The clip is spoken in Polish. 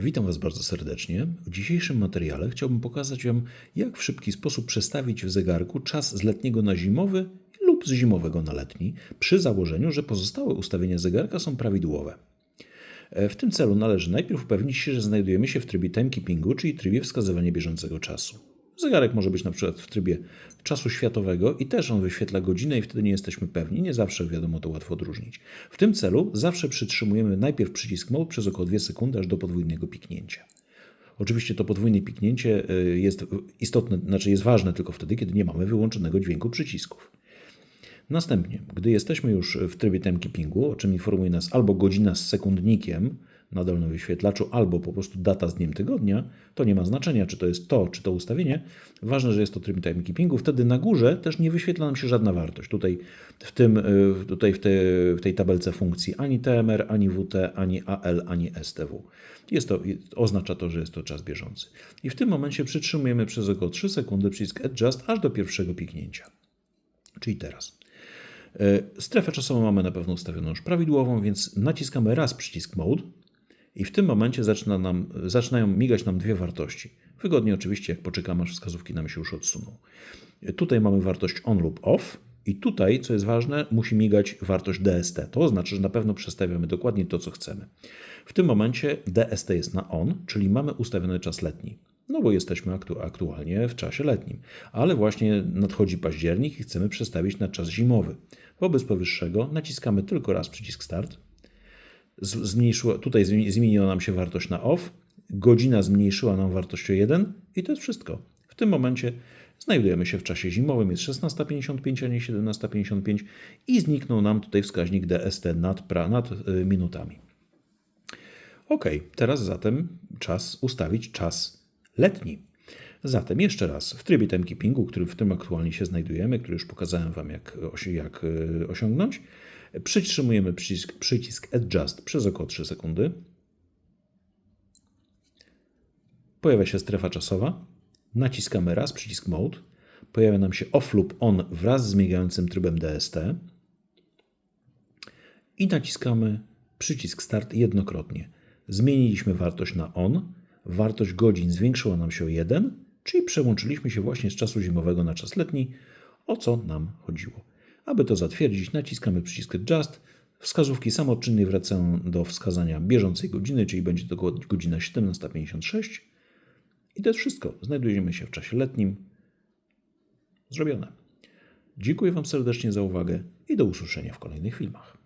Witam Was bardzo serdecznie. W dzisiejszym materiale chciałbym pokazać Wam, jak w szybki sposób przestawić w zegarku czas z letniego na zimowy lub z zimowego na letni, przy założeniu, że pozostałe ustawienia zegarka są prawidłowe. E, W tym celu należy najpierw upewnić się, że znajdujemy się w trybie timekeepingu, czyli trybie wskazywania bieżącego czasu. Zegarek może być na przykład w trybie czasu światowego i też on wyświetla godzinę i wtedy nie jesteśmy pewni. Nie zawsze wiadomo to łatwo odróżnić. W tym celu zawsze przytrzymujemy najpierw przycisk Mode przez około 2 sekundy aż do podwójnego piknięcia. Oczywiście to podwójne piknięcie y, jest istotne, znaczy jest ważne tylko wtedy, kiedy nie mamy wyłączonego dźwięku przycisków. Następnie, gdy jesteśmy już w trybie timekeepingu, o czym informuje nas albo godzina z sekundnikiem na dolnym wyświetlaczu, albo po prostu data z dniem tygodnia, to nie ma znaczenia, czy to jest to, czy to ustawienie. Ważne, że jest to tryb timekeepingu. Wtedy na górze też nie wyświetla nam się żadna wartość. Tutaj w, tym, y, tutaj w, te, w tej tabelce funkcji ani TMR, ani WT, ani AL, ani STW. Jest to, oznacza to, że jest to czas bieżący. I w tym momencie przytrzymujemy przez około 3 sekundy przycisk Adjust aż do pierwszego piknięcia. Czyli teraz. E, Strefę czasową mamy na pewno ustawioną już prawidłową, więc naciskamy raz przycisk Mode i w tym momencie zaczyna nam, zaczynają migać nam dwie wartości. Wygodnie oczywiście, jak poczekamy, aż wskazówki nam się już odsuną. Tutaj mamy wartość on lub off i tutaj, co jest ważne, musi migać wartość DST. To oznacza, że na pewno przestawiamy dokładnie to, co chcemy. W tym momencie DST jest na on, czyli mamy ustawiony czas letni. No bo jesteśmy aktu aktualnie w czasie letnim, ale właśnie nadchodzi październik i chcemy przestawić na czas zimowy. Wobec powyższego naciskamy tylko raz przycisk Start. Zmniejszyła, tutaj zmi- zmieniła nam się wartość na OFF, godzina zmniejszyła nam wartość o 1 i to jest wszystko. W tym momencie znajdujemy się w czasie zimowym, jest 16.55, a nie 17.55 i zniknął nam tutaj wskaźnik DST nad, pra- nad y, minutami. Ok, teraz zatem czas ustawić czas letni. Zatem jeszcze raz, w trybie timekeepingu, który w tym aktualnie się znajdujemy, który już pokazałem Wam jak, jak y, osiągnąć, przytrzymujemy przycisk, przycisk Adjust przez około 3 sekundy. Pojawia się strefa czasowa. Naciskamy raz przycisk Mode. Pojawia nam się Off lub On wraz z migającym trybem DST. I naciskamy przycisk Start jednokrotnie. Zmieniliśmy wartość na On. Wartość godzin zwiększyła nam się o 1, czyli przełączyliśmy się właśnie z czasu zimowego na czas letni, o co nam chodziło. Aby to zatwierdzić, naciskamy przycisk Adjust. Wskazówki samoczynnie wracają do wskazania bieżącej godziny, czyli będzie to go- godzina 17.56. I to jest wszystko. Znajdujemy się w czasie letnim. Zrobione. Dziękuję Wam serdecznie za uwagę i do usłyszenia w kolejnych filmach.